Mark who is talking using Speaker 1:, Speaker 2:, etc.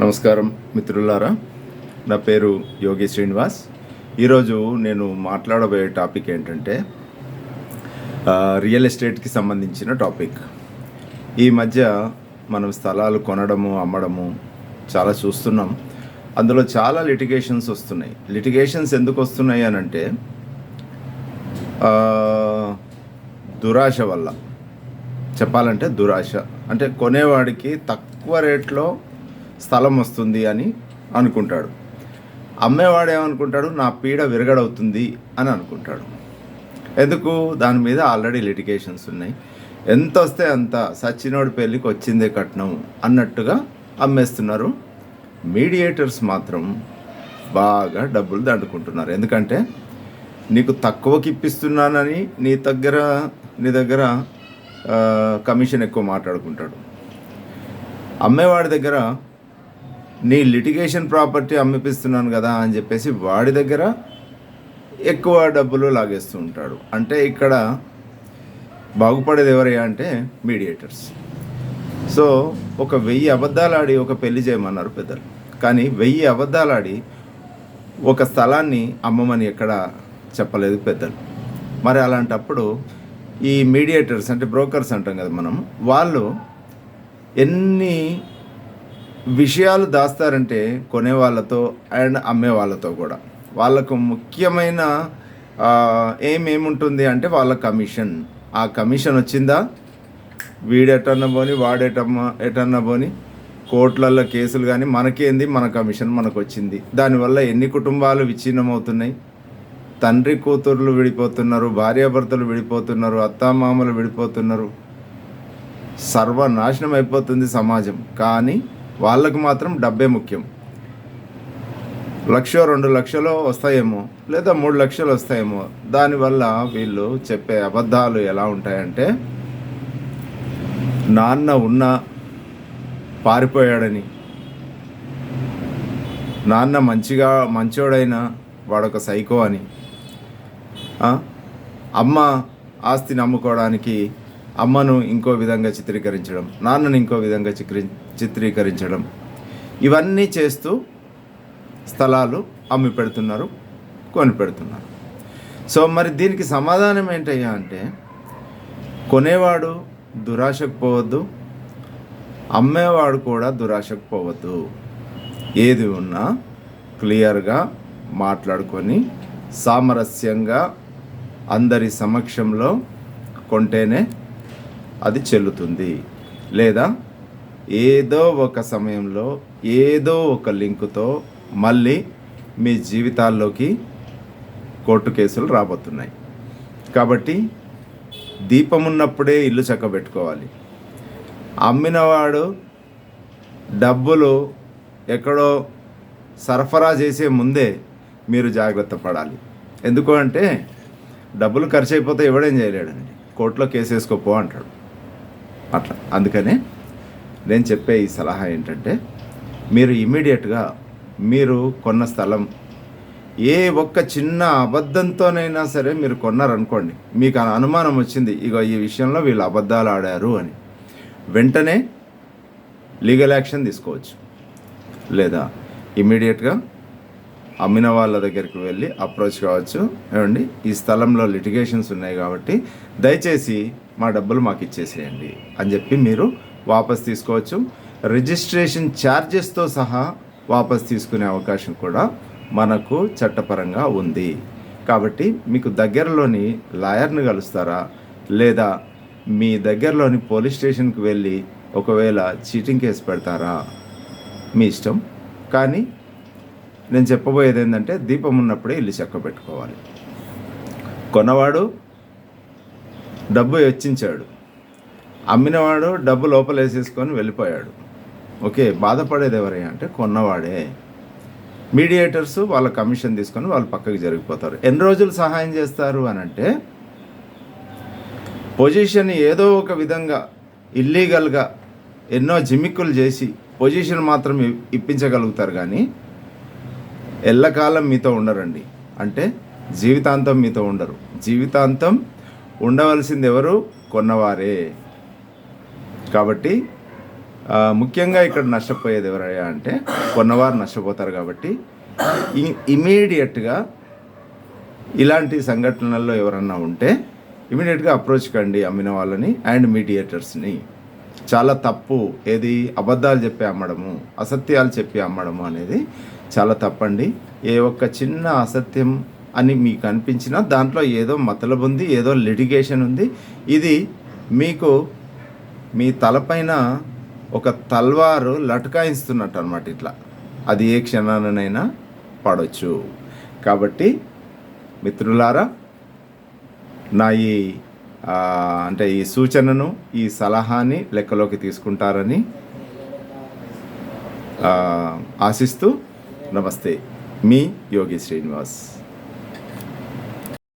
Speaker 1: నమస్కారం మిత్రులారా. నా పేరు యోగి శ్రీనివాస్. ఈరోజు నేను మాట్లాడబోయే టాపిక్ ఏంటంటే రియల్ ఎస్టేట్కి సంబంధించిన టాపిక్. ఈ మధ్య మనం స్థలాలు కొనడము అమ్మడము చాలా చూస్తున్నాం. అందులో చాలా లిటిగేషన్స్ వస్తున్నాయి. లిటిగేషన్స్ ఎందుకు వస్తున్నాయి అని అంటే దురాశ వల్ల. చెప్పాలంటే దురాశ. అంటే కొనేవాడికి తక్కువ రేట్లో స్థలం వస్తుంది అని అనుకుంటాడు. అమ్మేవాడు ఏమనుకుంటాడు నా పీడ విరగడవుతుంది అని అనుకుంటాడు. ఎందుకు? దాని మీద ఆల్రెడీ లిటిగేషన్స్ ఉన్నాయి. ఎంత వస్తే అంత సచ్చినోడి పెళ్ళికి వచ్చిందే కట్నం అన్నట్టుగా అమ్మేస్తున్నారు. మీడియేటర్స్ మాత్రం బాగా డబ్బులు దండుకుంటున్నారు. ఎందుకంటే నీకు తక్కువకి ఇప్పిస్తున్నానని నీ దగ్గర నీ దగ్గర కమిషన్ ఎక్కువ మాట్లాడుకుంటాడు. అమ్మేవాడి దగ్గర నీ లిటిగేషన్ ప్రాపర్టీ అమ్మిపిస్తున్నాను కదా అని చెప్పేసి వాడి దగ్గర ఎక్కువ డబ్బులు లాగేస్తూ ఉంటాడు. అంటే ఇక్కడ బాగుపడేది ఎవరయ్యా అంటే మీడియేటర్స్ సో ఒక వెయ్యి అబద్ధాలు ఆడి ఒక పెళ్ళి చేయమన్నారు పెద్దలు. కానీ వెయ్యి అబద్ధాలు ఆడి ఒక స్థలాన్ని అమ్మమని ఎక్కడ చెప్పలేదు పెద్దలు. మరి అలాంటప్పుడు ఈ మీడియేటర్స్ అంటే బ్రోకర్స్ అంటాం కదా మనం వాళ్ళు ఎన్ని విషయాలు దాస్తారంటే కొనే వాళ్ళతో అండ్ అమ్మే వాళ్ళతో కూడా. వాళ్ళకు ముఖ్యమైన ఏమేముంటుంది అంటే వాళ్ళ కమిషన్. ఆ కమిషన్ వచ్చిందా? వీడెటన్నా పోని వాడేటమ్మ ఎటన్నా పోని కోర్టులలో కేసులు కానీ మనకేంది? మన కమిషన్ మనకు వచ్చింది దానివల్ల ఎన్ని కుటుంబాలు విచ్ఛిన్నమవుతున్నాయి? తండ్రి కూతుర్లు విడిపోతున్నారు భార్యాభర్తలు విడిపోతున్నారు అత్తామామలు విడిపోతున్నారు. సర్వనాశనం అయిపోతుంది సమాజం. కానీ వాళ్ళకు మాత్రం డబ్బే ముఖ్యం. లక్ష రెండు లక్షలు వస్తాయేమో లేదా మూడు లక్షలు వస్తాయేమో దానివల్ల వీళ్ళు చెప్పే అబద్ధాలు ఎలా ఉంటాయంటే నాన్న ఉన్న పారిపోయాడని నాన్న మంచిగా మంచోడైనా వాడొక సైకో అని అమ్మ ఆస్తిని అమ్ముకోవడానికి అమ్మను ఇంకో విధంగా చిత్రీకరించడం నాన్నను ఇంకో విధంగా చిత్రీ చిత్రీకరించడం. ఇవన్నీ చేస్తూ స్థలాలు అమ్మి పెడుతున్నారు కొని పెడుతున్నారు సో మరి దీనికి సమాధానం ఏంటయ్యా అంటే కొనేవాడు దురాశకు పోవద్దు అమ్మేవాడు కూడా దురాశకు పోవద్దు. ఏది ఉన్నా క్లియర్గా మాట్లాడుకొని సామరస్యంగా అందరి సమక్షంలో కొంటేనే అది చెల్లుతుంది. లేదా ఏదో ఒక సమయంలో ఏదో ఒక లింకుతో మళ్ళీ మీ జీవితాల్లోకి కోర్టు కేసులు రాబోతున్నాయి. కాబట్టి దీపం ఉన్నప్పుడే ఇల్లు చక్కబెట్టుకోవాలి. అమ్మినవాడు డబ్బులు ఎక్కడో సరఫరా చేసే ముందే మీరు జాగ్రత్త పడాలి. ఎందుకు అంటే డబ్బులు ఖర్చు అయిపోతే ఎవడేం చేయలేడండి. కోర్టులో కేసు వేసుకోపో అంటాడు. అట్లా. అందుకనే నేను చెప్పే ఈ సలహా ఏంటంటే మీరు ఇమీడియట్గా మీరు కొన్న స్థలం ఏ ఒక్క చిన్న అబద్ధంతోనైనా సరే మీరు కొన్నారనుకోండి మీకు ఆ అనుమానం వచ్చింది ఇగో ఈ విషయంలో వీళ్ళు అబద్ధాలు ఆడారు అని. వెంటనే లీగల్ యాక్షన్ తీసుకోవచ్చు. లేదా ఇమీడియట్గా అమ్మిన వాళ్ళ దగ్గరికి వెళ్ళి అప్రోచ్ కావచ్చు. ఏమండి? ఈ స్థలంలో లిటిగేషన్స్ ఉన్నాయి కాబట్టి దయచేసి మా డబ్బులు మాకు ఇచ్చేసేయండి అని చెప్పి మీరు వాపస్ తీసుకోవచ్చు. రిజిస్ట్రేషన్ ఛార్జెస్తో సహా వాపస్ తీసుకునే అవకాశం కూడా మనకు చట్టపరంగా ఉంది. కాబట్టి మీకు దగ్గరలోని లాయర్ని కలుస్తారా? లేదా మీ దగ్గరలోని పోలీస్ స్టేషన్కి వెళ్ళి ఒకవేళ చీటింగ్ కేసు పెడతారా? మీ ఇష్టం. కానీ నేను చెప్పబోయేది ఏంటంటే దీపం ఉన్నప్పుడే ఇల్లు చెక్క పెట్టుకోవాలి. కొన్నవాడు డబ్బు వెచ్చించాడు. అమ్మినవాడు డబ్బు లోపల వేసేసుకొని వెళ్ళిపోయాడు. ఓకే బాధపడేది ఎవరయ్యా అంటే కొన్నవాడే. మీడియేటర్స్ వాళ్ళ కమిషన్ తీసుకొని వాళ్ళు పక్కకి జరిగిపోతారు. ఎన్ని రోజులు సహాయం చేస్తారు అని అంటే పొజిషన్ ఏదో ఒక విధంగా ఇల్లీగల్గా ఎన్నో జిమ్మిక్కులు చేసి పొజిషన్ మాత్రం ఇ- ఇప్పించగలుగుతారు కానీ ఎల్లకాలం మీతో ఉండరండి. అంటే జీవితాంతం మీతో ఉండరు. జీవితాంతం ఉండవలసింది ఎవరు? కొన్నవారే. కాబట్టి ముఖ్యంగా ఇక్కడ నష్టపోయేది ఎవరయ్యా అంటే కొన్నవారు నష్టపోతారు కాబట్టి ఇమీడియట్గా ఇలాంటి సంఘటనల్లో ఎవరన్నా ఉంటే ఇమీడియట్గా అప్రోచ్ కండి అమ్మిన వాళ్ళని అండ్ మీడియేటర్స్ని. చాలా తప్పు. ఏది అబద్ధాలు చెప్పి అమ్మడము అసత్యాలు చెప్పి అమ్మడము అనేది చాలా తప్పండి. ఏ ఒక్క చిన్న అసత్యం అని మీకు అనిపించినా దాంట్లో ఏదో మతలబు ఉంది ఏదో లిటిగేషన్ ఉంది. ఇది మీకు మీ తలపైన ఒక తల్వారు లటకాయిస్తున్నట్టు అనమాట ఇట్లా. అది ఏ క్షణానైనా పడవచ్చు కాబట్టి మిత్రులారా నా ఈ అంటే ఈ సూచనను ఈ సలహాని లెక్కలోకి తీసుకుంటారని ఆశిస్తూ నమస్తే. మీ యోగి శ్రీనివాస్.